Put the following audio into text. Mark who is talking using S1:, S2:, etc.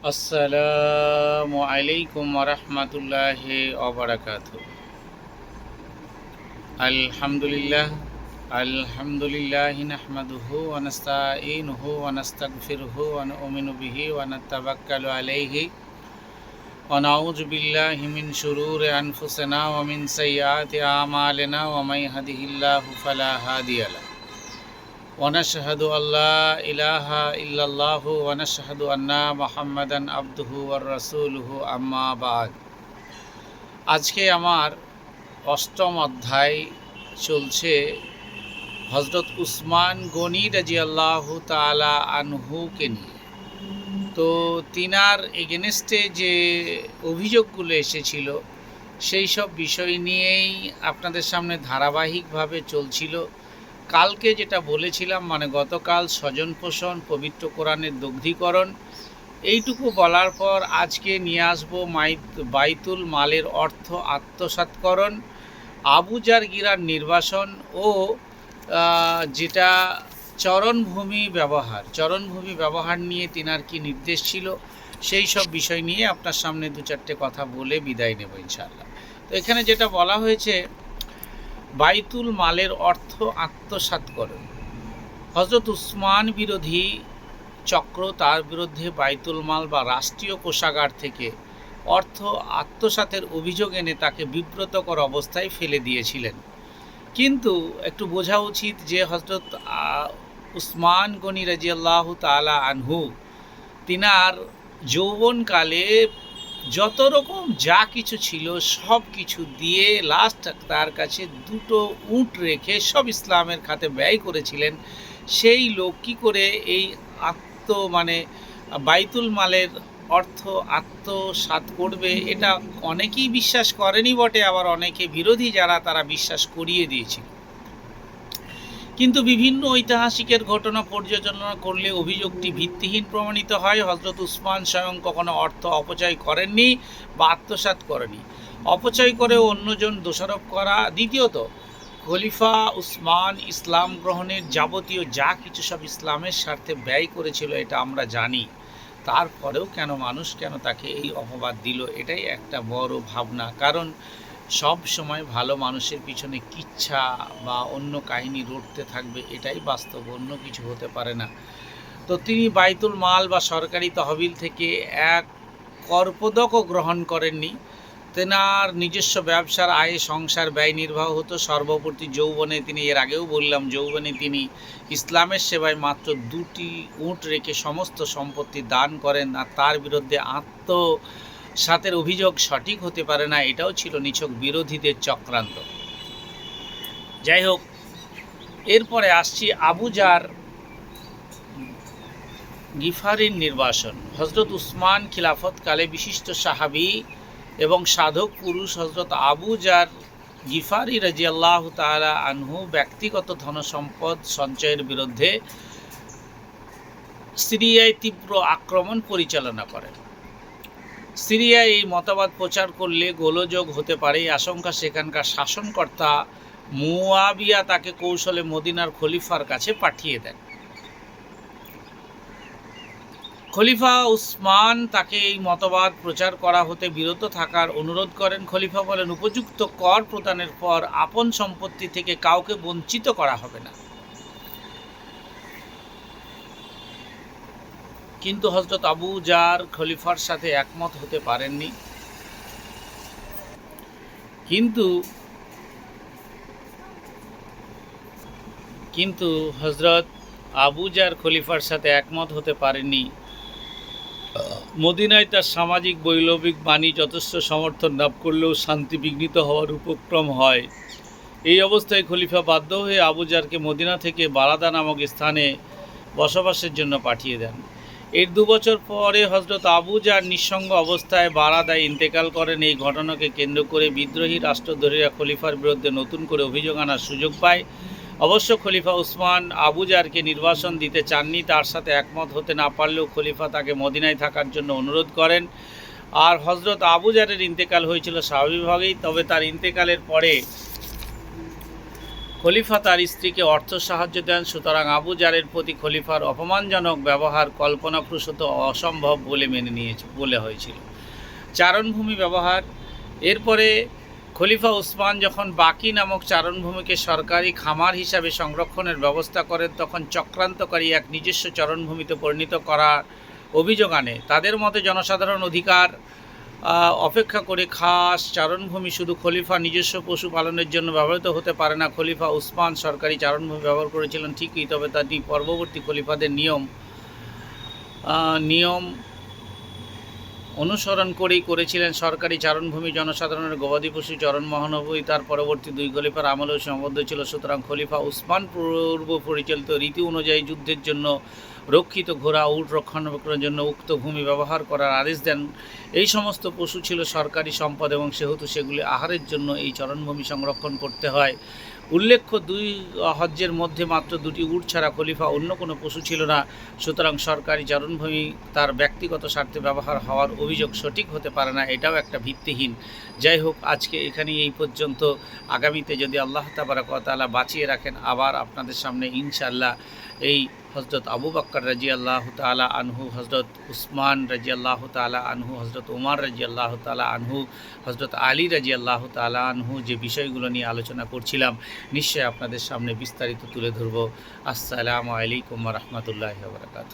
S1: আসসালামু আলাইকুম রহমতুল্লাহ ওবরাকাত। আলহামদুলিল্লাহ আলহামদুলিল্লাহ নাহমাদুহু ওয়া নাস্তাঈনুহু ওয়া নাস্তাগফিরুহু ওয়া নু'মিনু বিহি ওয়া নাতাওয়াক্কালু আলাইহি। মিন শুরুরি আনফুসিনা ওয়া মিন সাইয়্যাতি আমালিনা ওয়া মান ইয়াহদিহিল্লাহু ফালা হাদিয়া লাহু। ونشهد أن لا إله إلا الله ونشهد أن محمدا عبده ورسوله أما بعد আজকে আমার অষ্টম অধ্যায় চলছে হজরত উসমান গনি রাজি আল্লাহ তালা আনহুকে নিয়ে তো তিনার এগেনস্টে যে অভিযোগগুলো এসেছিল সেই সব বিষয় নিয়েই আপনাদের সামনে ধারাবাহিকভাবে চলছিল কালকে যেটা বলেছিলাম মানে গতকাল স্বজন পোষণ পবিত্র কোরআনের দগ্ধীকরণ, এইটুকু বলার পর আজকে নিয়ে আসব বাইতুল মালের অর্থ আত্মসাৎকরণ আবুজার গিরার নির্বাসন ও যেটা চরণভূমি ব্যবহার চরণভূমি ব্যবহার নিয়ে তিনার কি নির্দেশ ছিল, সেই সব বিষয় নিয়ে আপনার সামনে দু চারটে কথা বলে বিদায় নেব ইনশাআল্লাহ। তো এখানে যেটা বলা হয়েছে বাইতুল মালের অর্থ আত্মসাৎ করেন হজরত উসমান বিরোধী চক্র তার বিরুদ্ধে বাইতুল মাল বা রাষ্ট্রীয় কোষাগার থেকে অর্থ আত্মসাতের অভিযোগ এনে তাকে বিব্রতকর অবস্থায় ফেলে দিয়েছিলেন। কিন্তু একটু বোঝা উচিত যে হজরত উসমান গনি রাজিয়াল্লাহ তালা আনহু, তিনার যৌবনকালে যত রকম যা কিছু ছিল, সব কিছু দিয়ে লাস্ট তার কাছে দুটো উঁট রেখে সব ইসলামের খাতে ব্যয় করেছিলেন। সেই লোক কী করে এই আত্ম মানে বাইতুল মালের অর্থ আত্মসাত করবে, এটা অনেকেই বিশ্বাস করেনি বটে, আবার অনেকে বিরোধী যারা তারা বিশ্বাস করিয়ে দিয়েছিল। কিন্তু বিভিন্ন ঐতিহাসিকের ঘটনা পর্যালোচনা করলে অভিযোগটি ভিত্তিহীন প্রমাণিত হয়। হজরত উসমান স্বয়ং কখনো অর্থ অপচয় করেননি বা আত্মসাত করেনি। অপচয় করে অন্যজন দোষারোপ করা দ্বিতীয়ত, খলিফা উসমান ইসলাম গ্রহণের যাবতীয় যা কিছু সব ইসলামের স্বার্থে ব্যয় করেছিল এটা আমরা জানি। তারপরেও কেন মানুষ কেন তাকে এই অপবাদ দিল? এটাই একটা বড় ভাবনা। কারণ সব সময় ভালো মানুষের পিছনে কিচ্ছা বা অন্য কাহিনী রটতে থাকবে, এটাই বাস্তব, অন্য কিছু হতে পারে না। তো তিনি বাইতুল মাল বা সরকারি তহবিল থেকে এক কর্পদকও গ্রহণ করেননি। তেনার নিজস্ব ব্যবসার আয়ে সংসার ব্যয় নির্বাহ হতো। সর্বপ্রতি যৌবনে তিনি, এর আগেও বললাম, যৌবনে তিনি ইসলামের সেবায় মাত্র দুটি উঁট রেখে সমস্ত সম্পত্তি দান করেন আর তার বিরুদ্ধে আত্ম সাতের অভিযোগ সঠিক হতে পারে না, এটাও ছিল নিছক বিরোধীদের চক্রান্ত। যাই হোক, এরপরে আসছি আবুজার গিফারির নির্বাসন। হজরত উসমান খিলাফতকালে বিশিষ্ট সাহাবি এবং সাধক পুরুষ হজরত আবুজার গিফারি রাজিয়াল্লাহ তালা আনহু ব্যক্তিগত ধনসম্পদ সঞ্চয়ের বিরুদ্ধে সিরিয়ায় তীব্র আক্রমণ পরিচালনা করেন। সিরিয়ায় এই মতবাদ প্রচার করলে গোলযোগ হতে পারে, এই আশঙ্কা সেখানকার শাসনকর্তা মুয়াবিয়া তাকে কৌশলে মদিনার খলিফার কাছে পাঠিয়ে দেন। খলিফা উসমান তাকে এই মতবাদ প্রচার করা হতে বিরত থাকার অনুরোধ করেন। খলিফা বলেন, উপযুক্ত কর প্রদানের পর আপন সম্পত্তি থেকে কাউকে বঞ্চিত করা হবে না। কিন্তু হজরত আবু জার খলিফার সাথে একমত হতে পারেননি। কিন্তু কিন্তু হজরত আবু জার খলিফার সাথে একমত হতে পারেননি। মদিনায় তার সামাজিক, বৈলবিক বাণী যথেষ্ট সমর্থন লাভ করলেও শান্তি বিঘ্নিত হওয়ার উপক্রম হয়। এই অবস্থায় খলিফা বাধ্য হয়ে আবুজারকে মদিনা থেকে বারাদা নামক স্থানে বসবাসের জন্য পাঠিয়ে দেন। এর দু বছর পরে হজরত আবু যার নিঃসঙ্গ অবস্থায় বারাদায় ইন্তেকাল করেন। এই ঘটনাকে কেন্দ্র করে বিদ্রোহী রাষ্ট্রদ্রোহীরা খলিফার বিরুদ্ধে নতুন করে অভিযোগ আনার সুযোগ পায়। অবশ্য খলিফা উসমান আবুজারকে নির্বাসন দিতে চাননি, তার সাথে একমত হতে না পারলেও খলিফা তাকে মদিনায় থাকার জন্য অনুরোধ করেন। আর হজরত আবুজারের ইন্তেকাল হয়েছিল স্বাভাবিকভাবেই, তবে তার ইন্তেকালের পরে খলিফা তার স্ত্রীকে অর্থ সাহায্য দেন, সুতরাং আবু জারের প্রতি খলিফার অপমানজনক ব্যবহার কল্পনাপ্রসূত অসম্ভব বলে মেনে নিয়েছে, বলে হয়েছিল। চারণভূমি ব্যবহার। এরপরে খলিফা উসমান যখন বাকি নামক চারণভূমিকে সরকারি খামার হিসাবে সংরক্ষণের ব্যবস্থা করেন, তখন চক্রান্তকারী এক নিজস্ব চারণভূমিতে পরিণত করার অভিযোগ আনে। তাদের মতে জনসাধারণ অধিকার অপেক্ষা করে খাস চারণভূমি শুধু খলিফা নিজস্ব পশু পালনের জন্য ব্যবহৃত হতে পারে না। খলিফা উসমান সরকারি চারণভূমি ব্যবহার করেছিলেন ঠিকই, তবে তাটি পরবর্তী খলিফাদের নিয়ম। নিয়ম অনুসরণ করেই করেছিলেন সরকারি চারণভূমি জনসাধারণের গবাদি পশু চরণ মহানবী তার পরবর্তী দুই খলিফার আমলেও সীমাবদ্ধ ছিল। সুতরাং খলিফা উসমান পূর্ব পরিচালিত রীতি অনুযায়ী যুদ্ধের জন্য রক্ষিত ঘোড়া, উট রক্ষণাবেক্ষণের জন্য উক্ত ভূমি ব্যবহার করার আদেশ দেন। এই সমস্ত পশু ছিল সরকারি সম্পদ এবং সেহেতু সেগুলি আহারের জন্য এই চরণভূমি সংরক্ষণ করতে হয়। উল্লেখ্য, দুই হজ্জের মধ্যে মাত্র দুটি উট ছাড়া খলিফা অন্য কোনো পশু ছিল না। সুতরাং সরকারি চারণভূমি তার ব্যক্তিগত স্বার্থে ব্যবহার হওয়ার অভিযোগ সঠিক হতে পারে না, এটাও একটা ভিত্তিহীন। যাই হোক, আজকে এখানে এই পর্যন্ত। আগামীতে যদি আল্লাহ তাবারাকালা বাঁচিয়ে রাখেন, আবার আপনাদের সামনে ইনশাল্লাহ এই হজরত আবু বাক্কর রাজি আল্লাহ তালা আনহু, হজরত উসমান রাজি আল্লাহ তালা আনহু, হজরত উমার রাজি আল্লাহ তালা আনহু, হজরত আলী রাজি আল্লাহ তালা আনহু যে বিষয়গুলো নিয়ে আলোচনা করছিলাম, নিশ্চয়ই আপনাদের সামনে বিস্তারিত তুলে ধরব। আসসালামু আলাইকুম রহমতুল্লাহ বারকাত